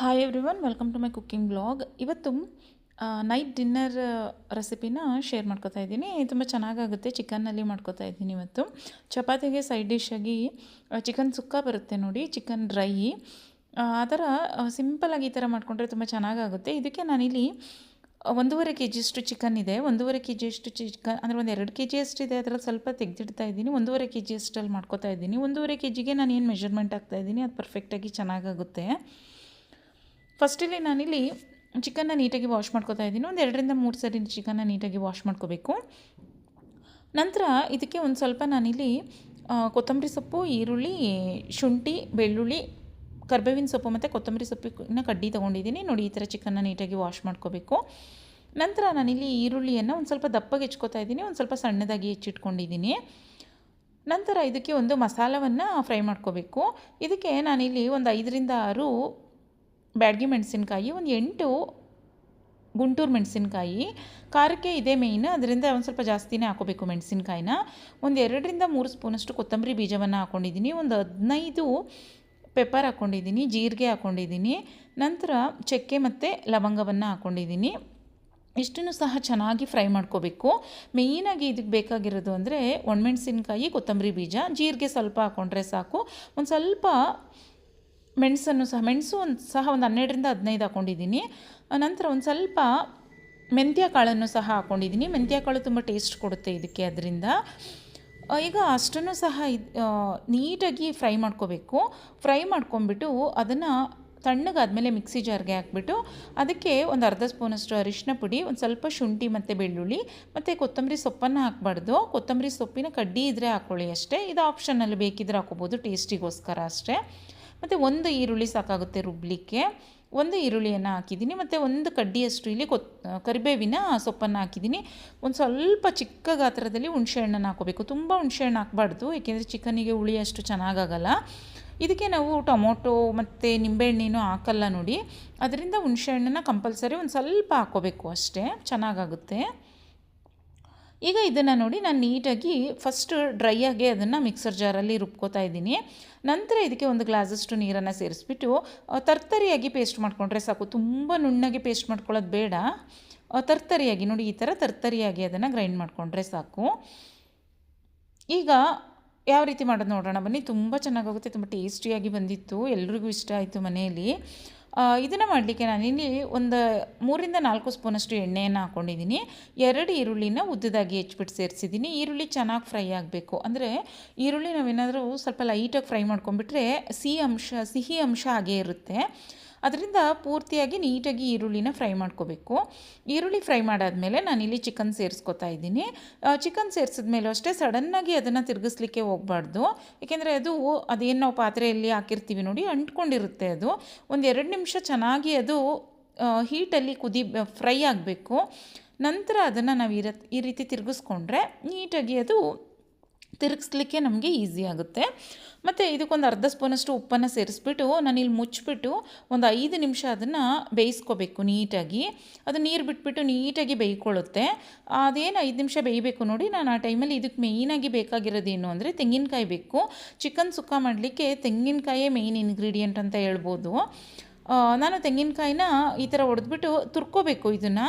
Hi everyone welcome to my cooking blog ಇವತ್ತು night dinner ರೆಸಿಪಿನ share ಮಾಡ್ಕೋತಾ ಇದ್ದೀನಿ. ತುಂಬ ಚೆನ್ನಾಗಾಗುತ್ತೆ ಚಿಕನ್ನಲ್ಲಿ ಮಾಡ್ಕೋತಾ ಇದ್ದೀನಿ ಇವತ್ತು. ಚಪಾತಿಗೆ ಸೈಡ್ ಡಿಶ್ಶಾಗಿ ಚಿಕನ್ ಸುಕ್ಕ ಬರುತ್ತೆ ನೋಡಿ ಚಿಕನ್ ಡ್ರೈ ಆ ಥರ ಸಿಂಪಲಾಗಿ ಈ ಥರ ಮಾಡಿಕೊಂಡ್ರೆ ತುಂಬ ಚೆನ್ನಾಗಾಗುತ್ತೆ. ಇದಕ್ಕೆ ನಾನಿಲ್ಲಿ ಒಂದೂವರೆ ಕೆ ಜಿಯಷ್ಟು ಚಿಕನ್ ಇದೆ. ಒಂದೂವರೆ ಕೆ ಜಿಯಷ್ಟು ಚಿಕನ್ ಅಂದರೆ ಒಂದು ಎರಡು ಕೆ ಜಿಯಷ್ಟು ಇದೆ, ಅದರಲ್ಲಿ ಸ್ವಲ್ಪ ತೆಗೆದಿಡ್ತಾ ಇದ್ದೀನಿ. ಒಂದೂವರೆ ಕೆ ಜಿಯಷ್ಟಲ್ಲಿ ಮಾಡ್ಕೋತಾ ಇದ್ದೀನಿ. ಒಂದೂವರೆ ಕೆ ಜಿಗೆ ನಾನು ಏನು ಮೆಷರ್ಮೆಂಟ್ ಆಗ್ತಾ ಇದ್ದೀನಿ, ಅದು ಪರ್ಫೆಕ್ಟಾಗಿ ಚೆನ್ನಾಗಾಗುತ್ತೆ. ಫಸ್ಟಿಲ್ಲಿ ನಾನಿಲ್ಲಿ ಚಿಕನ್ನ ನೀಟಾಗಿ ವಾಶ್ ಮಾಡ್ಕೋತಾ ಇದ್ದೀನಿ. ಒಂದು ಎರಡರಿಂದ ಮೂರು ಸರಿ ಚಿಕನ್ನ ನೀಟಾಗಿ ವಾಶ್ ಮಾಡ್ಕೋಬೇಕು. ನಂತರ ಇದಕ್ಕೆ ಒಂದು ಸ್ವಲ್ಪ ನಾನಿಲ್ಲಿ ಕೊತ್ತಂಬರಿ ಸೊಪ್ಪು, ಈರುಳ್ಳಿ, ಶುಂಠಿ, ಬೆಳ್ಳುಳ್ಳಿ, ಕರ್ಬೇವಿನ ಸೊಪ್ಪು ಮತ್ತು ಕೊತ್ತಂಬರಿ ಸೊಪ್ಪಿನ ಕಡ್ಡಿ ತೊಗೊಂಡಿದ್ದೀನಿ. ನೋಡಿ, ಈ ಥರ ಚಿಕನ್ನ ನೀಟಾಗಿ ವಾಶ್ ಮಾಡ್ಕೋಬೇಕು. ನಂತರ ನಾನಿಲ್ಲಿ ಈರುಳ್ಳಿಯನ್ನು ಒಂದು ಸ್ವಲ್ಪ ದಪ್ಪಗೆ ಹೆಚ್ಕೋತಾ ಇದ್ದೀನಿ. ಒಂದು ಸ್ವಲ್ಪ ಸಣ್ಣದಾಗಿ ಹೆಚ್ಚಿಟ್ಕೊಂಡಿದ್ದೀನಿ. ನಂತರ ಇದಕ್ಕೆ ಒಂದು ಮಸಾಲವನ್ನು ಫ್ರೈ ಮಾಡ್ಕೋಬೇಕು. ಇದಕ್ಕೆ ನಾನಿಲ್ಲಿ ಒಂದು ಐದರಿಂದ ಆರು ಬ್ಯಾಡಗಿ ಮೆಣಸಿನ್ಕಾಯಿ, ಒಂದು ಎಂಟು ಗುಂಟೂರು ಮೆಣಸಿನ್ಕಾಯಿ. ಖಾರಕ್ಕೆ ಇದೇ ಮೇಯ್ನ್ ಅದರಿಂದ ಒಂದು ಸ್ವಲ್ಪ ಜಾಸ್ತಿನೇ ಹಾಕೋಬೇಕು ಮೆಣಸಿನ್ಕಾಯಿನ. ಒಂದು ಎರಡರಿಂದ ಮೂರು ಸ್ಪೂನಷ್ಟು ಕೊತ್ತಂಬರಿ ಬೀಜವನ್ನು ಹಾಕ್ಕೊಂಡಿದ್ದೀನಿ ಒಂದು ಹದಿನೈದು ಪೆಪ್ಪರ್ ಹಾಕ್ಕೊಂಡಿದ್ದೀನಿ ಜೀರಿಗೆ ಹಾಕ್ಕೊಂಡಿದ್ದೀನಿ ನಂತರ ಚಕ್ಕೆ ಮತ್ತು ಲವಂಗವನ್ನು ಹಾಕ್ಕೊಂಡಿದ್ದೀನಿ ಇಷ್ಟನ್ನು ಸಹ ಚೆನ್ನಾಗಿ ಫ್ರೈ ಮಾಡ್ಕೋಬೇಕು. ಮೇಯ್ನಾಗಿ ಇದಕ್ಕೆ ಬೇಕಾಗಿರೋದು ಅಂದರೆ ಒಣಮೆಣಸಿನ್ಕಾಯಿ, ಕೊತ್ತಂಬರಿ ಬೀಜ, ಜೀರಿಗೆ ಸ್ವಲ್ಪ ಹಾಕ್ಕೊಂಡ್ರೆ ಸಾಕು. ಒಂದು ಸ್ವಲ್ಪ ಮೆಣಸನ್ನು ಸಹ, ಮೆಣಸು ಒಂದು ಸಹ ಒಂದು ಹನ್ನೆರಡರಿಂದ ಹದಿನೈದು ಹಾಕ್ಕೊಂಡಿದ್ದೀನಿ ನಂತರ ಒಂದು ಸ್ವಲ್ಪ ಮೆಂತ್ಯ ಕಾಳನ್ನು ಸಹ ಹಾಕ್ಕೊಂಡಿದ್ದೀನಿ ಮೆಂತ್ಯ ಕಾಳು ತುಂಬ ಟೇಸ್ಟ್ ಕೊಡುತ್ತೆ ಇದಕ್ಕೆ ಅದರಿಂದ. ಈಗ ಅಷ್ಟನ್ನು ಸಹ ಇದು ನೀಟಾಗಿ ಫ್ರೈ ಮಾಡ್ಕೋಬೇಕು. ಫ್ರೈ ಮಾಡ್ಕೊಂಬಿಟ್ಟು ಅದನ್ನು ತಣ್ಣಗಾದಮೇಲೆ ಮಿಕ್ಸಿ ಜಾರ್ಗೆ ಹಾಕ್ಬಿಟ್ಟು ಅದಕ್ಕೆ ಒಂದು ಅರ್ಧ ಸ್ಪೂನಷ್ಟು ಅರಿಶಿನ ಪುಡಿ, ಒಂದು ಸ್ವಲ್ಪ ಶುಂಠಿ ಮತ್ತು ಬೆಳ್ಳುಳ್ಳಿ ಮತ್ತು ಕೊತ್ತಂಬರಿ ಸೊಪ್ಪನ್ನು ಹಾಕ್ಬಾರ್ದು. ಕೊತ್ತಂಬರಿ ಸೊಪ್ಪಿನ ಕಡ್ಡಿ ಇದ್ದರೆ ಹಾಕ್ಕೊಳ್ಳಿ ಅಷ್ಟೇ. ಇದು ಆಪ್ಷನಲ್ಲಿ ಬೇಕಿದ್ರೆ ಹಾಕೋಬೋದು ಟೇಸ್ಟಿಗೋಸ್ಕರ ಅಷ್ಟೇ. ಮತ್ತು ಒಂದು ಈರುಳ್ಳಿ ಸಾಕಾಗುತ್ತೆ ರುಬ್ಬಲಿಕ್ಕೆ ಒಂದು ಈರುಳ್ಳಿಯನ್ನು ಹಾಕಿದ್ದೀನಿ. ಮತ್ತು ಒಂದು ಕಡ್ಡಿಯಷ್ಟು ಇಲ್ಲಿ ಕೊತ್, ಕರಿಬೇವಿನ ಸೊಪ್ಪನ್ನು ಹಾಕಿದ್ದೀನಿ. ಒಂದು ಸ್ವಲ್ಪ ಚಿಕ್ಕ ಗಾತ್ರದಲ್ಲಿ ಹುಣಸೆಹಣ್ಣನ್ನು ಹಾಕೋಬೇಕು ತುಂಬ ಹುಣಸೆಹಣ್ಣು ಹಾಕಬಾರ್ದು, ಏಕೆಂದರೆ ಚಿಕನಿಗೆ ಹುಳಿ ಅಷ್ಟು ಚೆನ್ನಾಗಾಗಲ್ಲ. ಇದಕ್ಕೆ ನಾವು ಟೊಮೊಟೊ ಮತ್ತು ನಿಂಬೆಹಣ್ಣಿನೂ ಹಾಕಲ್ಲ ನೋಡಿ. ಅದರಿಂದ ಹುಣಸೆಹಣ್ಣನ್ನು ಕಂಪಲ್ಸರಿ ಒಂದು ಸ್ವಲ್ಪ ಹಾಕ್ಕೋಬೇಕು ಅಷ್ಟೇ. ಚೆನ್ನಾಗಾಗುತ್ತೆ. ಈಗ ಇದನ್ನು ನೋಡಿ ನಾನು ನೀಟಾಗಿ ಫಸ್ಟ್ ಡ್ರೈ ಆಗಿ ಅದನ್ನು ಮಿಕ್ಸರ್ ಜಾರಲ್ಲಿ ರುಬ್ಕೋತಾ ಇದ್ದೀನಿ. ನಂತರ ಇದಕ್ಕೆ ಒಂದು ಗ್ಲಾಸಷ್ಟು ನೀರನ್ನು ಸೇರಿಸ್ಬಿಟ್ಟು ತರ್ತರಿಯಾಗಿ ಪೇಸ್ಟ್ ಮಾಡಿಕೊಂಡ್ರೆ ಸಾಕು. ತುಂಬ ನುಣ್ಣಗೆ ಪೇಸ್ಟ್ ಮಾಡ್ಕೊಳ್ಳೋದು ಬೇಡ. ತರ್ತರಿಯಾಗಿ ನೋಡಿ ಈ ಥರ ತರ್ತರಿಯಾಗಿ ಅದನ್ನು ಗ್ರೈಂಡ್ ಮಾಡಿಕೊಂಡ್ರೆ ಸಾಕು. ಈಗ ಯಾವ ರೀತಿ ಮಾಡೋದು ನೋಡೋಣ ಬನ್ನಿ. ತುಂಬ ಚೆನ್ನಾಗಾಗುತ್ತೆ ತುಂಬ ಟೇಸ್ಟಿಯಾಗಿ ಬಂದಿತ್ತು. ಎಲ್ರಿಗೂ ಇಷ್ಟ ಆಯಿತು ಮನೆಯಲ್ಲಿ. ಇದನ್ನು ಮಾಡಲಿಕ್ಕೆ ನಾನಿಲ್ಲಿ ಒಂದು ಮೂರಿಂದ ನಾಲ್ಕು ಸ್ಪೂನಷ್ಟು ಎಣ್ಣೆಯನ್ನು ಹಾಕ್ಕೊಂಡಿದ್ದೀನಿ ಎರಡು ಈರುಳ್ಳಿನ ಉದ್ದದಾಗಿ ಹೆಚ್ಚಿಬಿಟ್ಟು ಸೇರಿಸಿದ್ದೀನಿ ಈರುಳ್ಳಿ ಚೆನ್ನಾಗಿ ಫ್ರೈ ಆಗಬೇಕು. ಅಂದರೆ ಈರುಳ್ಳಿ ನಾವೇನಾದರೂ ಸ್ವಲ್ಪ ಲೈಟಾಗಿ ಫ್ರೈ ಮಾಡ್ಕೊಂಬಿಟ್ರೆ ಸಿಹಿ ಅಂಶ ಸಿಹಿ ಅಂಶ ಹಾಗೇ ಇರುತ್ತೆ. ಅದರಿಂದ ಪೂರ್ತಿಯಾಗಿ ನೀಟಾಗಿ ಈರುಳ್ಳಿನ ಫ್ರೈ ಮಾಡ್ಕೋಬೇಕು. ಈರುಳ್ಳಿ ಫ್ರೈ ಮಾಡಾದಮೇಲೆ ನಾನಿಲ್ಲಿ ಚಿಕನ್ ಸೇರಿಸ್ಕೊತಾ ಇದ್ದೀನಿ. ಚಿಕನ್ ಸೇರಿಸಿದ್ಮೇಲೂ ಅಷ್ಟೇ ಸಡನ್ನಾಗಿ ಅದನ್ನು ತಿರುಗಿಸ್ಲಿಕ್ಕೆ ಹೋಗಬಾರ್ದು. ಏಕೆಂದರೆ ಅದು ಅದೇನು ನಾವು ಪಾತ್ರೆಯಲ್ಲಿ ಹಾಕಿರ್ತೀವಿ ನೋಡಿ, ಅಂಟ್ಕೊಂಡಿರುತ್ತೆ ಅದು. ಒಂದು ಎರಡು ನಿಮಿಷ ಚೆನ್ನಾಗಿ ಅದು ಹೀಟಲ್ಲಿ ಕುದಿ ಫ್ರೈ ಆಗಬೇಕು. ನಂತರ ಅದನ್ನು ನಾವು ಈ ಈ ರೀತಿ ತಿರುಗಿಸ್ಕೊಂಡ್ರೆ ನೀಟಾಗಿ ಅದು ತಿರುಗಿಸ್ಲಿಕ್ಕೆ ನಮಗೆ ಈಸಿ ಆಗುತ್ತೆ. ಮತ್ತು ಇದಕ್ಕೊಂದು ಅರ್ಧ ಸ್ಪೂನಷ್ಟು ಉಪ್ಪನ್ನು ಸೇರಿಸ್ಬಿಟ್ಟು ನಾನಿಲ್ಲಿ ಮುಚ್ಚಿಬಿಟ್ಟು ಒಂದು ಐದು ನಿಮಿಷ ಅದನ್ನು ಬೇಯಿಸ್ಕೋಬೇಕು ನೀಟಾಗಿ. ಅದು ನೀರು ಬಿಟ್ಬಿಟ್ಟು ನೀಟಾಗಿ ಬೇಯ್ಕೊಳ್ಳುತ್ತೆ. ಅದೇನು ಐದು ನಿಮಿಷ ಬೇಯಬೇಕು ನೋಡಿ, ನಾನು ಆ ಟೈಮಲ್ಲಿ ಇದಕ್ಕೆ ಮೇಯ್ನಾಗಿ ಬೇಕಾಗಿರೋದೇನು ಅಂದರೆ ತೆಂಗಿನಕಾಯಿ ಬೇಕು. ಚಿಕನ್ ಸುಕ್ಕ ಮಾಡಲಿಕ್ಕೆ ತೆಂಗಿನಕಾಯೇ ಮೇಯ್ನ್ ಇಂಗ್ರೀಡಿಯೆಂಟ್ ಅಂತ ಹೇಳ್ಬೋದು. ನಾನು ತೆಂಗಿನಕಾಯಿನ ಈ ಥರ ಹೊಡೆದ್ಬಿಟ್ಟು ತುರ್ಕೋಬೇಕು ಇದನ್ನು.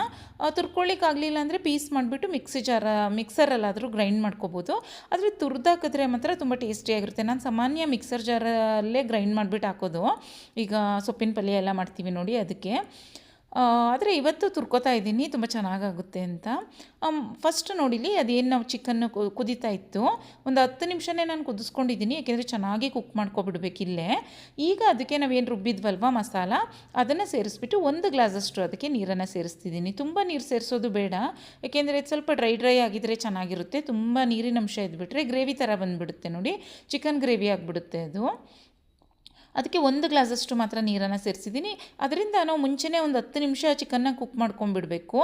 ತುರ್ಕೊಳ್ಳಿಕ್ಕಾಗಲಿಲ್ಲ ಅಂದರೆ ಪೀಸ್ ಮಾಡಿಬಿಟ್ಟು ಮಿಕ್ಸಿ ಜಾರ, ಮಿಕ್ಸರಲ್ಲಾದರೂ ಗ್ರೈಂಡ್ ಮಾಡ್ಕೋಬೋದು. ಆದರೆ ತುರ್ದಾಕಿದ್ರೆ ಮಾತ್ರ ತುಂಬ ಟೇಸ್ಟಿಯಾಗಿರುತ್ತೆ ನಾನು ಸಾಮಾನ್ಯ ಮಿಕ್ಸರ್ ಜಾರಲ್ಲೇ ಗ್ರೈಂಡ್ ಮಾಡಿಬಿಟ್ಟು ಹಾಕೋದು. ಈಗ ಸೊಪ್ಪಿನ ಪಲ್ಯ ಎಲ್ಲ ಮಾಡ್ತೀವಿ ನೋಡಿ ಅದಕ್ಕೆ. ಆದರೆ ಇವತ್ತು ತುರ್ಕೋತಾ ಇದ್ದೀನಿ, ತುಂಬ ಚೆನ್ನಾಗಾಗುತ್ತೆ ಅಂತ. ಫಸ್ಟ್ ನೋಡಿಲಿ ಅದೇನು ನಾವು ಚಿಕನ್ನು ಕುದೀತಾ ಇತ್ತು. ಒಂದು ಹತ್ತು ನಿಮಿಷನೇ ನಾನು ಕುದಿಸ್ಕೊಂಡಿದ್ದೀನಿ, ಯಾಕೆಂದರೆ ಚೆನ್ನಾಗಿ ಕುಕ್ ಮಾಡ್ಕೊಬಿಡ್ಬೇಕಿಲ್ಲೇ ಈಗ ಅದಕ್ಕೆ ನಾವೇನು ರುಬ್ಬಿದ್ವಲ್ವ ಮಸಾಲ, ಅದನ್ನು ಸೇರಿಸ್ಬಿಟ್ಟು ಒಂದು ಗ್ಲಾಸಷ್ಟು ಅದಕ್ಕೆ ನೀರನ್ನು ಸೇರಿಸ್ತಿದ್ದೀನಿ. ತುಂಬ ನೀರು ಸೇರಿಸೋದು ಬೇಡ, ಯಾಕೆಂದರೆ ಸ್ವಲ್ಪ ಡ್ರೈ ಡ್ರೈ ಆಗಿದ್ರೆ ಚೆನ್ನಾಗಿರುತ್ತೆ. ತುಂಬ ನೀರಿನ ಅಂಶ ಇದ್ಬಿಟ್ರೆ ಗ್ರೇವಿ ಥರ ಬಂದುಬಿಡುತ್ತೆ ನೋಡಿ ಚಿಕನ್ ಗ್ರೇವಿ ಆಗಿಬಿಡುತ್ತೆ ಅದು. ಅದಕ್ಕೆ ಒಂದು ಗ್ಲಾಸಷ್ಟು ಮಾತ್ರ ನೀರನ್ನು ಸೇರಿಸಿದ್ದೀನಿ. ಅದರಿಂದ ನಾವು ಮುಂಚೆನೇ ಒಂದು ಹತ್ತು ನಿಮಿಷ ಚಿಕನ್ನ ಕುಕ್ ಮಾಡ್ಕೊಂಡ್ಬಿಡಬೇಕು.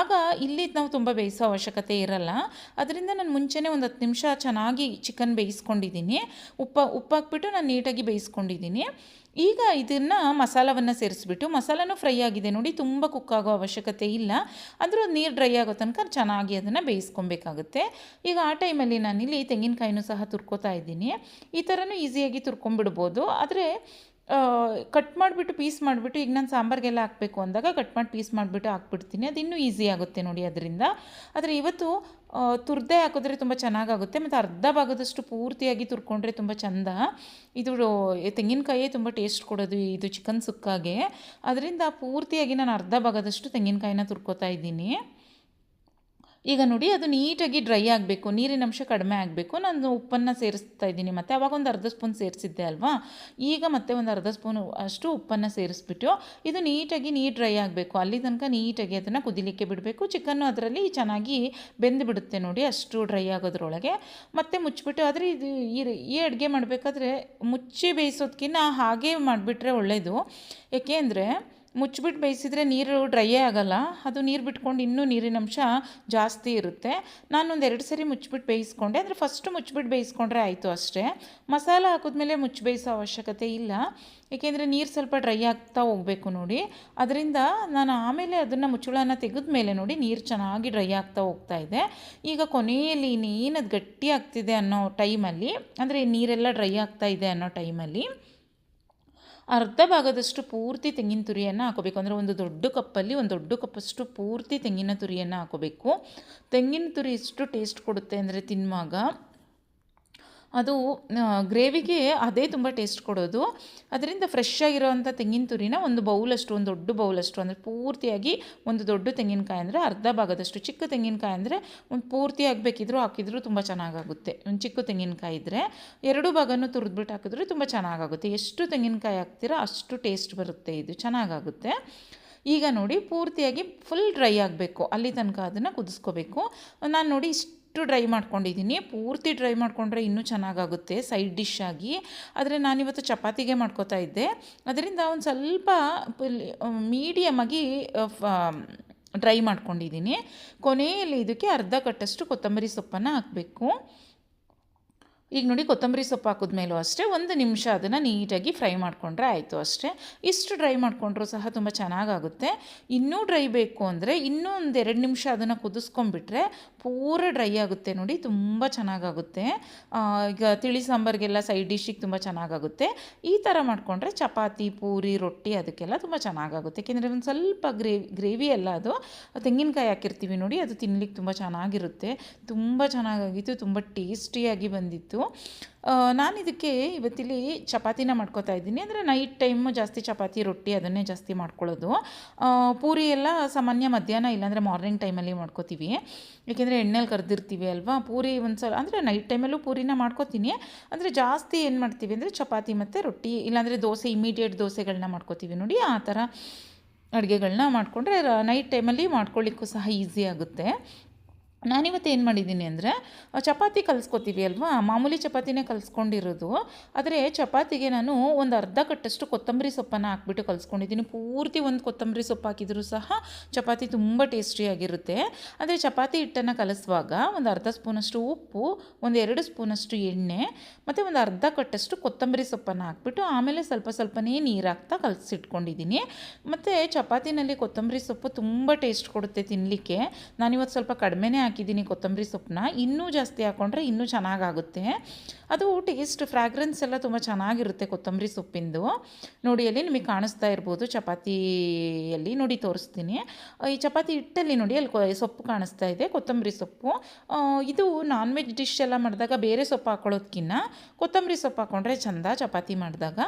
ಆಗ ಇಲ್ಲಿ ನಾವು ತುಂಬ ಬೇಯಿಸೋ ಅವಶ್ಯಕತೆ ಇರಲ್ಲ. ಅದರಿಂದ ನಾನು ಮುಂಚೆನೇ ಒಂದು ಹತ್ತು ನಿಮಿಷ ಚೆನ್ನಾಗಿ ಚಿಕನ್ ಬೇಯಿಸ್ಕೊಂಡಿದ್ದೀನಿ. ಉಪ್ಪು ಉಪ್ಪು ಹಾಕ್ಬಿಟ್ಟು ನಾನು ನೀಟಾಗಿ ಬೇಯಿಸ್ಕೊಂಡಿದ್ದೀನಿ. ಈಗ ಇದನ್ನು ಮಸಾಲವನ್ನು ಸೇರಿಸ್ಬಿಟ್ಟು ಮಸಾಲನೂ ಫ್ರೈ ಆಗಿದೆ ನೋಡಿ, ತುಂಬ ಕುಕ್ ಆಗೋ ಅವಶ್ಯಕತೆ ಇಲ್ಲ. ಅಂದರೂ ನೀರು ಡ್ರೈ ಆಗೋ ತನಕ ಚೆನ್ನಾಗಿ ಅದನ್ನು ಬೇಯಿಸ್ಕೊಬೇಕಾಗುತ್ತೆ. ಈಗ ಆ ಟೈಮಲ್ಲಿ ನಾನಿಲ್ಲಿ ತೆಂಗಿನಕಾಯಿನೂ ಸಹ ತುರ್ಕೋತಾ ಇದ್ದೀನಿ. ಈ ಥರನೂ ಈಸಿಯಾಗಿ ತುರ್ಕೊಂಬಿಡ್ಬೋದು ಆದರೆ ಕಟ್ ಮಾಡಿಬಿಟ್ಟು ಪೀಸ್ ಮಾಡಿಬಿಟ್ಟು ಈಗ ನಾನು ಸಾಂಬಾರಿಗೆಲ್ಲ ಹಾಕಬೇಕು ಅಂದಾಗ ಕಟ್ ಮಾಡಿ ಪೀಸ್ ಮಾಡಿಬಿಟ್ಟು ಹಾಕ್ಬಿಡ್ತೀನಿ. ಅದು ಇನ್ನೂ ಈಸಿ ಆಗುತ್ತೆ ನೋಡಿ ಅದರಿಂದ. ಆದರೆ ಇವತ್ತು ತುರ್ದೆ ಹಾಕಿದ್ರೆ ತುಂಬ ಚೆನ್ನಾಗಾಗುತ್ತೆ ಮತ್ತು ಅರ್ಧ ಭಾಗದಷ್ಟು ಪೂರ್ತಿಯಾಗಿ ತುರ್ಕೊಂಡ್ರೆ ತುಂಬ ಚೆಂದ. ಇದು ತೆಂಗಿನಕಾಯೇ ತುಂಬ ಟೇಸ್ಟ್ ಕೊಡೋದು ಇದು ಚಿಕನ್ ಸುಕ್ಕಾಗೆ. ಅದರಿಂದ ಪೂರ್ತಿಯಾಗಿ ನಾನು ಅರ್ಧ ಭಾಗದಷ್ಟು ತೆಂಗಿನಕಾಯಿನ ತುರ್ಕೋತಾ ಇದ್ದೀನಿ. ಈಗ ನೋಡಿ, ಅದು ನೀಟಾಗಿ ಡ್ರೈ ಆಗಬೇಕು, ನೀರಿನ ಅಂಶ ಕಡಿಮೆ ಆಗಬೇಕು. ನಾನು ಉಪ್ಪನ್ನು ಸೇರಿಸ್ತಾ ಇದ್ದೀನಿ ಮತ್ತು, ಅವಾಗ ಒಂದು ಅರ್ಧ ಸ್ಪೂನ್ ಸೇರಿಸಿದ್ದೆ ಅಲ್ವಾ? ಈಗ ಮತ್ತೆ ಒಂದು ಅರ್ಧ ಸ್ಪೂನ್ ಅಷ್ಟು ಉಪ್ಪನ್ನು ಸೇರಿಸ್ಬಿಟ್ಟು, ಇದು ನೀಟಾಗಿ ನೀರು ಡ್ರೈ ಆಗಬೇಕು. ಅಲ್ಲಿ ತನಕ ನೀಟಾಗಿ ಅದನ್ನು ಕುದಿಲಿಕ್ಕೆ ಬಿಡಬೇಕು. ಚಿಕನ್ನು ಅದರಲ್ಲಿ ಚೆನ್ನಾಗಿ ಬೆಂದು ಬಿಡುತ್ತೆ ನೋಡಿ, ಅಷ್ಟು ಡ್ರೈ ಆಗೋದ್ರೊಳಗೆ. ಮತ್ತೆ ಮುಚ್ಚಿಬಿಟ್ಟು, ಆದರೆ ಇದು ಈ ಅಡುಗೆ ಮಾಡಬೇಕಾದ್ರೆ ಮುಚ್ಚಿ ಬೇಯಿಸೋದಕ್ಕಿಂತ ಹಾಗೆ ಮಾಡಿಬಿಟ್ರೆ ಒಳ್ಳೆಯದು ಏಕೆ ಅಂದರೆ ಮುಚ್ಚಿಬಿಟ್ಟು ಬೇಯಿಸಿದರೆ ನೀರು ಡ್ರೈಯೇ ಆಗೋಲ್ಲ. ಅದು ನೀರು ಬಿಟ್ಕೊಂಡು ಇನ್ನೂ ನೀರಿನ ಅಂಶ ಜಾಸ್ತಿ ಇರುತ್ತೆ. ನಾನೊಂದು ಎರಡು ಸರಿ ಮುಚ್ಚಿಬಿಟ್ಟು ಬೇಯಿಸ್ಕೊಂಡೆ. ಅಂದರೆ ಫಸ್ಟು ಮುಚ್ಚಿಬಿಟ್ಟು ಬೇಯಿಸ್ಕೊಂಡ್ರೆ ಆಯಿತು ಅಷ್ಟೇ. ಮಸಾಲ ಹಾಕಿದ್ಮೇಲೆ ಮುಚ್ಚಿ ಬೇಯಿಸೋ ಅವಶ್ಯಕತೆ ಇಲ್ಲ. ಏಕೆಂದರೆ ನೀರು ಸ್ವಲ್ಪ ಡ್ರೈ ಆಗ್ತಾ ಹೋಗಬೇಕು ನೋಡಿ. ಅದರಿಂದ ನಾನು ಆಮೇಲೆ ಅದನ್ನು ಮುಚ್ಚಳನ ತೆಗೆದ ಮೇಲೆ ನೋಡಿ ನೀರು ಚೆನ್ನಾಗಿ ಡ್ರೈ ಆಗ್ತಾ ಹೋಗ್ತಾ ಇದೆ. ಈಗ ಕೊನೆಯಲ್ಲಿ ಇನ್ನೇನದು ಗಟ್ಟಿ ಆಗ್ತಿದೆ ಅನ್ನೋ ಟೈಮಲ್ಲಿ, ಅಂದರೆ ನೀರೆಲ್ಲ ಡ್ರೈ ಆಗ್ತಾ ಇದೆ ಅನ್ನೋ ಟೈಮಲ್ಲಿ ಅರ್ಧ ಭಾಗದಷ್ಟು ಪೂರ್ತಿ ತೆಂಗಿನ ತುರಿಯನ್ನು ಹಾಕೋಬೇಕು. ಅಂದರೆ ಒಂದು ದೊಡ್ಡ ಕಪ್ಪಲ್ಲಿ ಒಂದು ದೊಡ್ಡ ಕಪ್ಪಷ್ಟು ಪೂರ್ತಿ ತೆಂಗಿನ ತುರಿಯನ್ನು ಹಾಕೋಬೇಕು. ತೆಂಗಿನ ತುರಿ ಎಷ್ಟು ಟೇಸ್ಟ್ ಕೊಡುತ್ತೆ ಅಂದರೆ ತಿನ್ನುವಾಗ ಅದು ಗ್ರೇವಿಗೆ ಅದೇ ತುಂಬ ಟೇಸ್ಟ್ ಕೊಡೋದು. ಅದರಿಂದ ಫ್ರೆಶ್ ಆಗಿರೋವಂಥ ತೆಂಗಿನ ತುರಿನ ಒಂದು ಬೌಲಷ್ಟು, ಒಂದು ದೊಡ್ಡ ಬೌಲಷ್ಟು ಅಂದರೆ ಪೂರ್ತಿಯಾಗಿ ಒಂದು ದೊಡ್ಡ ತೆಂಗಿನಕಾಯಿ ಅಂದರೆ ಅರ್ಧ ಭಾಗದಷ್ಟು. ಚಿಕ್ಕ ತೆಂಗಿನಕಾಯಿ ಅಂದರೆ ಒಂದು ಪೂರ್ತಿ ಆಗಬೇಕಿದ್ರು ಹಾಕಿದ್ರು ತುಂಬ ಚೆನ್ನಾಗಾಗುತ್ತೆ. ಒಂದು ಚಿಕ್ಕ ತೆಂಗಿನಕಾಯಿ ಇದ್ದರೆ ಎರಡು ಭಾಗನೂ ತುರಿದ್ಬಿಟ್ಟು ಹಾಕಿದ್ರೆ ತುಂಬ ಚೆನ್ನಾಗಾಗುತ್ತೆ. ಎಷ್ಟು ತೆಂಗಿನಕಾಯಿ ಹಾಕ್ತೀರೋ ಅಷ್ಟು ಟೇಸ್ಟ್ ಬರುತ್ತೆ ಇದು. ಚೆನ್ನಾಗಾಗುತ್ತೆ. ಈಗ ನೋಡಿ ಪೂರ್ತಿಯಾಗಿ ಫುಲ್ ಡ್ರೈ ಆಗಬೇಕು. ಅಲ್ಲಿ ತನಕ ಅದನ್ನು ಕುದಿಸ್ಕೋಬೇಕು. ನಾನು ನೋಡಿ ಇಷ್ಟು ಅಷ್ಟು ಡ್ರೈ ಮಾಡ್ಕೊಂಡಿದ್ದೀನಿ. ಪೂರ್ತಿ ಡ್ರೈ ಮಾಡಿಕೊಂಡ್ರೆ ಇನ್ನೂ ಚೆನ್ನಾಗಾಗುತ್ತೆ ಸೈಡ್ ಡಿಶ್ ಆಗಿ. ಆದರೆ ನಾನಿವತ್ತು ಚಪಾತಿಗೆ ಮಾಡ್ಕೋತಾ ಇದ್ದೆ. ಅದರಿಂದ ಒಂದು ಸ್ವಲ್ಪ ಮೀಡಿಯಮಾಗಿ ಡ್ರೈ ಮಾಡ್ಕೊಂಡಿದ್ದೀನಿ. ಕೊನೆಯಲ್ಲಿ ಇದಕ್ಕೆ ಅರ್ಧ ಕಟ್ಟಷ್ಟು ಕೊತ್ತಂಬರಿ ಸೊಪ್ಪನ್ನು ಹಾಕಬೇಕು. ಈಗ ನೋಡಿ ಕೊತ್ತಂಬರಿ ಸೊಪ್ಪು ಹಾಕಿದ್ಮೇಲೂ ಅಷ್ಟೇ, ಒಂದು ನಿಮಿಷ ಅದನ್ನು ನೀಟಾಗಿ ಫ್ರೈ ಮಾಡಿಕೊಂಡ್ರೆ ಆಯಿತು ಅಷ್ಟೇ. ಇಷ್ಟು ಡ್ರೈ ಮಾಡಿಕೊಂಡ್ರೂ ಸಹ ತುಂಬ ಚೆನ್ನಾಗಾಗುತ್ತೆ. ಇನ್ನೂ ಡ್ರೈ ಬೇಕು ಅಂದರೆ ಇನ್ನೂ ಒಂದು ಎರಡು ನಿಮಿಷ ಅದನ್ನು ಕುದಿಸ್ಕೊಂಡ್ಬಿಟ್ರೆ ಪೂರ ಡ್ರೈ ಆಗುತ್ತೆ ನೋಡಿ, ತುಂಬ ಚೆನ್ನಾಗಾಗುತ್ತೆ. ಈಗ ತಿಳಿ ಸಾಂಬಾರಿಗೆಲ್ಲ ಸೈಡ್ ಡಿಶಿಗೆ ತುಂಬ ಚೆನ್ನಾಗಾಗುತ್ತೆ. ಈ ಥರ ಮಾಡಿಕೊಂಡ್ರೆ ಚಪಾತಿ, ಪೂರಿ, ರೊಟ್ಟಿ ಅದಕ್ಕೆಲ್ಲ ತುಂಬ ಚೆನ್ನಾಗಾಗುತ್ತೆ. ಏಕೆಂದರೆ ಒಂದು ಸ್ವಲ್ಪ ಗ್ರೇವಿ ಗ್ರೇವಿ ಎಲ್ಲ ಅದು. ತೆಂಗಿನಕಾಯಿ ಹಾಕಿರ್ತೀವಿ ನೋಡಿ, ಅದು ತಿನ್ಲಿಕ್ಕೆ ತುಂಬ ಚೆನ್ನಾಗಿರುತ್ತೆ. ತುಂಬ ಚೆನ್ನಾಗಾಗಿತ್ತು, ತುಂಬ ಟೇಸ್ಟಿಯಾಗಿ ಬಂದಿತ್ತು. ನಾನು ಇದಕ್ಕೆ ಇವತ್ತಿಲ್ಲಿ ಚಪಾತಿನ ಮಾಡ್ಕೋತಾ ಇದ್ದೀನಿ. ಅಂದರೆ ನೈಟ್ ಟೈಮು ಜಾಸ್ತಿ ಚಪಾತಿ, ರೊಟ್ಟಿ ಅದನ್ನೇ ಜಾಸ್ತಿ ಮಾಡ್ಕೊಳ್ಳೋದು. ಪೂರಿ ಎಲ್ಲ ಸಾಮಾನ್ಯ ಮಧ್ಯಾಹ್ನ ಇಲ್ಲಾಂದರೆ ಮಾರ್ನಿಂಗ್ ಟೈಮಲ್ಲಿ ಮಾಡ್ಕೋತೀವಿ. ಏಕೆಂದರೆ ಎಣ್ಣೆಲಿ ಕರೆದಿರ್ತೀವಿ ಅಲ್ವಾ? ಪೂರಿ ಒಂದು ಸಲ ಅಂದರೆ ನೈಟ್ ಟೈಮಲ್ಲೂ ಪೂರಿನ ಮಾಡ್ಕೋತೀನಿ. ಅಂದರೆ ಜಾಸ್ತಿ ಏನು ಮಾಡ್ತೀವಿ ಅಂದರೆ ಚಪಾತಿ ಮತ್ತು ರೊಟ್ಟಿ, ಇಲ್ಲಾಂದರೆ ದೋಸೆ ಇಮಿಡಿಯೇಟ್ ದೋಸೆಗಳನ್ನ ಮಾಡ್ಕೋತೀವಿ ನೋಡಿ. ಆ ಥರ ಅಡುಗೆಗಳನ್ನ ಮಾಡಿಕೊಂಡ್ರೆ ನೈಟ್ ಟೈಮಲ್ಲಿ ಮಾಡ್ಕೊಳ್ಳಿಕ್ಕೂ ಸಹ ಈಸಿ ಆಗುತ್ತೆ. ನಾನಿವತ್ತು ಏನು ಮಾಡಿದ್ದೀನಿ ಅಂದರೆ ಚಪಾತಿ ಕಲಿಸ್ಕೊತೀವಿ ಅಲ್ವಾ? ಮಾಮೂಲಿ ಚಪಾತಿನೇ ಕಲಿಸ್ಕೊಂಡಿರೋದು. ಆದರೆ ಚಪಾತಿಗೆ ನಾನು ಒಂದು ಅರ್ಧ ಕಟ್ಟಷ್ಟು ಕೊತ್ತಂಬರಿ ಸೊಪ್ಪನ್ನು ಹಾಕ್ಬಿಟ್ಟು ಕಲಿಸ್ಕೊಂಡಿದ್ದೀನಿ. ಪೂರ್ತಿ ಒಂದು ಕೊತ್ತಂಬರಿ ಸೊಪ್ಪು ಹಾಕಿದರೂ ಸಹ ಚಪಾತಿ ತುಂಬ ಟೇಸ್ಟಿಯಾಗಿರುತ್ತೆ ಅಂದರೆ ಚಪಾತಿ ಹಿಟ್ಟನ್ನು ಕಲಿಸುವಾಗ ಒಂದು ಅರ್ಧ ಸ್ಪೂನಷ್ಟು ಉಪ್ಪು, ಒಂದು ಎರಡು ಸ್ಪೂನಷ್ಟು ಎಣ್ಣೆ, ಮತ್ತು ಒಂದು ಅರ್ಧ ಕಟ್ಟಷ್ಟು ಕೊತ್ತಂಬರಿ ಸೊಪ್ಪನ್ನು ಹಾಕ್ಬಿಟ್ಟು ಆಮೇಲೆ ಸ್ವಲ್ಪ ಸ್ವಲ್ಪನೇ ನೀರು ಹಾಕ್ತಾ ಕಲಸಿಟ್ಕೊಂಡಿದ್ದೀನಿ. ಮತ್ತು ಚಪಾತಿನಲ್ಲಿ ಕೊತ್ತಂಬರಿ ಸೊಪ್ಪು ತುಂಬ ಟೇಸ್ಟ್ ಕೊಡುತ್ತೆ ತಿನ್ನಲಿಕ್ಕೆ ನಾನಿವತ್ತು ಸ್ವಲ್ಪ ಕಡಿಮೆನೇ ಹಾಕಿದ್ದೀನಿ ಕೊತ್ತಂಬರಿ ಸೊಪ್ಪನ್ನ. ಇನ್ನೂ ಜಾಸ್ತಿ ಹಾಕ್ಕೊಂಡ್ರೆ ಇನ್ನೂ ಚೆನ್ನಾಗಾಗುತ್ತೆ. ಅದು ಟೇಸ್ಟ್, ಫ್ರಾಗ್ರೆನ್ಸ್ ಎಲ್ಲ ತುಂಬ ಚೆನ್ನಾಗಿರುತ್ತೆ ಕೊತ್ತಂಬರಿ ಸೊಪ್ಪಿಂದು. ನೋಡಿ ಅಲ್ಲಿ ನಿಮಗೆ ಕಾಣಿಸ್ತಾ ಇರ್ಬೋದು, ಚಪಾತಿಯಲ್ಲಿ ನೋಡಿ ತೋರಿಸ್ತೀನಿ. ಈ ಚಪಾತಿ ಹಿಟ್ಟಲ್ಲಿ ನೋಡಿ ಅಲ್ಲಿ ಸೊಪ್ಪು ಕಾಣಿಸ್ತಾ ಇದೆ, ಕೊತ್ತಂಬರಿ ಸೊಪ್ಪು. ಇದು ನಾನ್ ವೆಜ್ ಡಿಶ್ ಎಲ್ಲ ಮಾಡಿದಾಗ ಬೇರೆ ಸೊಪ್ಪು ಹಾಕೊಳ್ಳೋದಕ್ಕಿಂತ ಕೊತ್ತಂಬರಿ ಸೊಪ್ಪು ಹಾಕ್ಕೊಂಡ್ರೆ ಚೆಂದ ಚಪಾತಿ ಮಾಡಿದಾಗ.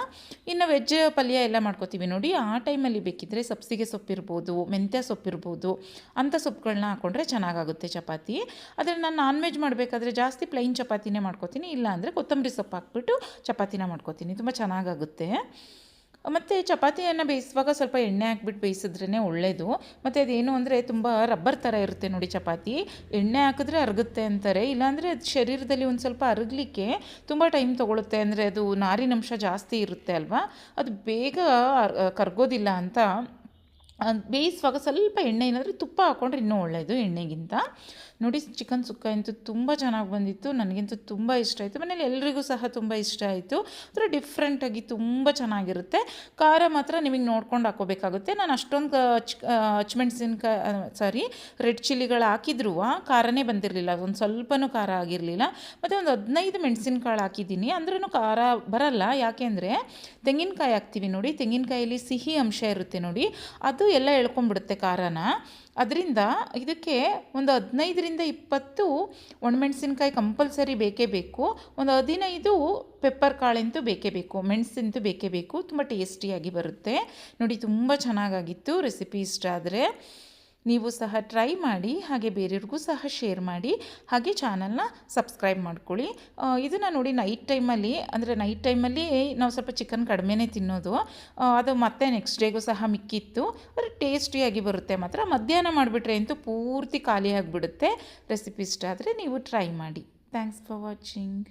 ಇನ್ನು ವೆಜ್ ಪಲ್ಯ ಎಲ್ಲ ಮಾಡ್ಕೋತೀವಿ. ನೋಡಿ, ಆ ಟೈಮಲ್ಲಿ ಬೇಕಿದ್ದರೆ ಸಬ್ಸಿಗೆ ಸೊಪ್ಪಿರ್ಬೋದು, ಮೆಂತ್ಯ ಸೊಪ್ಪಿರ್ಬೋದು, ಅಂಥ ಸೊಪ್ಪುಗಳನ್ನ ಹಾಕ್ಕೊಂಡ್ರೆ ಚೆನ್ನಾಗಾಗುತ್ತೆ ಚಪಾತಿ. ಆದರೆ ನಾನು ನಾನ್ ವೆಜ್ ಮಾಡಬೇಕಾದ್ರೆ ಜಾಸ್ತಿ ಪ್ಲೈನ್ ಚಪಾತಿನೇ ಮಾಡ್ಕೋತೀನಿ. ಇಲ್ಲ ಅಂದರೆ ಕೊತ್ತಂಬರಿ ಸೊಪ್ಪು ಹಾಕ್ಬಿಟ್ಟು ಚಪಾತಿನ ಮಾಡ್ಕೋತೀನಿ. ತುಂಬ ಚೆನ್ನಾಗಾಗುತ್ತೆ. ಮತ್ತು ಚಪಾತಿಯನ್ನು ಬೇಯಿಸುವಾಗ ಸ್ವಲ್ಪ ಎಣ್ಣೆ ಹಾಕ್ಬಿಟ್ಟು ಬೇಯಿಸಿದ್ರೇ ಒಳ್ಳೆಯದು ಮತ್ತು ಅದೇನು ಅಂದರೆ ತುಂಬ ರಬ್ಬರ್ ಥರ ಇರುತ್ತೆ ನೋಡಿ ಚಪಾತಿ. ಎಣ್ಣೆ ಹಾಕಿದ್ರೆ ಅರಗುತ್ತೆ ಅಂತಾರೆ. ಇಲ್ಲಾಂದರೆ ಅದು ಶರೀರದಲ್ಲಿ ಒಂದು ಸ್ವಲ್ಪ ಅರಗಲಿಕ್ಕೆ ತುಂಬ ಟೈಮ್ ತೊಗೊಳುತ್ತೆ. ಅಂದರೆ ಅದು ನಾರಿನಂಶ ಜಾಸ್ತಿ ಇರುತ್ತೆ ಅಲ್ವಾ? ಅದು ಬೇಗ ಕರ್ಗೋದಿಲ್ಲ ಅಂತ ಬೇಯಿಸುವಾಗ ಸ್ವಲ್ಪ ಎಣ್ಣೆ ಏನಾದರೂ ತುಪ್ಪ ಹಾಕ್ಕೊಂಡ್ರೆ ಇನ್ನೂ ಒಳ್ಳೆಯದು ಎಣ್ಣೆಗಿಂತ. ನೋಡಿ, ಚಿಕನ್ ಸುಕ್ಕ ಅಂತೂ ತುಂಬ ಚೆನ್ನಾಗಿ ಬಂದಿತ್ತು. ನನಗಂತೂ ತುಂಬ ಇಷ್ಟ ಆಯಿತು. ಮನೇಲಿ ಎಲ್ರಿಗೂ ಸಹ ತುಂಬ ಇಷ್ಟ ಆಯಿತು. ಅದರ ಡಿಫ್ರೆಂಟಾಗಿ ತುಂಬ ಚೆನ್ನಾಗಿರುತ್ತೆ. ಖಾರ ಮಾತ್ರ ನಿಮಗೆ ನೋಡ್ಕೊಂಡು ಹಾಕೋಬೇಕಾಗುತ್ತೆ. ನಾನು ಅಷ್ಟೊಂದು ಹಚ್ಮೆಣ್ಸಿನ್ಕಾಯಿ ಸಾರಿ ರೆಡ್ ಚಿಲ್ಲಿಗಳು ಹಾಕಿದ್ರೂ ಖಾರನೇ ಬಂದಿರಲಿಲ್ಲ. ಒಂದು ಸ್ವಲ್ಪನೂ ಖಾರ ಆಗಿರಲಿಲ್ಲ. ಮತ್ತು ಒಂದು ಹದಿನೈದು ಮೆಣಸಿನ್ಕಾಳು ಹಾಕಿದ್ದೀನಿ. ಅಂದ್ರೂ ಖಾರ ಬರಲ್ಲ. ಯಾಕೆಂದರೆ ತೆಂಗಿನಕಾಯಿ ಹಾಕ್ತೀವಿ ನೋಡಿ. ತೆಂಗಿನಕಾಯಲ್ಲಿ ಸಿಹಿ ಅಂಶ ಇರುತ್ತೆ ನೋಡಿ. ಅದು ಎಲ್ಲ ಎಳ್ಕೊಂಡ್ಬಿಡುತ್ತೆ ಖಾರನ. ಅದರಿಂದ ಇದಕ್ಕೆ ಒಂದು ಹದಿನೈದರಿಂದ ಇಪ್ಪತ್ತು ಒಣಮೆಣಸಿನ್ಕಾಯಿ ಕಂಪಲ್ಸರಿ ಬೇಕೇ ಬೇಕು. ಒಂದು ಹದಿನೈದು ಪೆಪ್ಪರ್ ಕಾಳಂತೂ ಬೇಕೇ ಬೇಕು. ಮೆಣಸಿಂತೂ ಬೇಕೇ ಬೇಕು. ತುಂಬ ಟೇಸ್ಟಿಯಾಗಿ ಬರುತ್ತೆ. ನೋಡಿ, ತುಂಬ ಚೆನ್ನಾಗಾಗಿತ್ತು. ರೆಸಿಪಿ ಇಷ್ಟ ಆದರೆ. ನೀವು ಸಹ ಟ್ರೈ ಮಾಡಿ, ಹಾಗೆ ಬೇರೆಯವ್ರಿಗೂ ಸಹ ಶೇರ್ ಮಾಡಿ, ಹಾಗೆ ಚಾನಲ್ನ ಸಬ್ಸ್ಕ್ರೈಬ್ ಮಾಡ್ಕೊಳ್ಳಿ. ಇದನ್ನು ನೋಡಿ ನೈಟ್ ಟೈಮಲ್ಲಿ ಅಂದರೆ ನೈಟ್ ಟೈಮಲ್ಲಿ ನಾವು ಸ್ವಲ್ಪ ಚಿಕನ್ ಕಡಿಮೆನೇ ತಿನ್ನೋದು. ಅದು ಮತ್ತೆ ನೆಕ್ಸ್ಟ್ ಡೇಗೂ ಸಹ ಮಿಕ್ಕಿತ್ತು. ಆದರೆ ಟೇಸ್ಟಿಯಾಗಿ ಬರುತ್ತೆ ಮಾತ್ರ. ಮಧ್ಯಾಹ್ನ ಮಾಡಿಬಿಟ್ರೆ ಅಂತೂ ಪೂರ್ತಿ ಖಾಲಿ ಆಗಿಬಿಡುತ್ತೆ. ರೆಸಿಪಿ ಇಷ್ಟ ಆದರೆ ನೀವು ಟ್ರೈ ಮಾಡಿ. Thanks for watching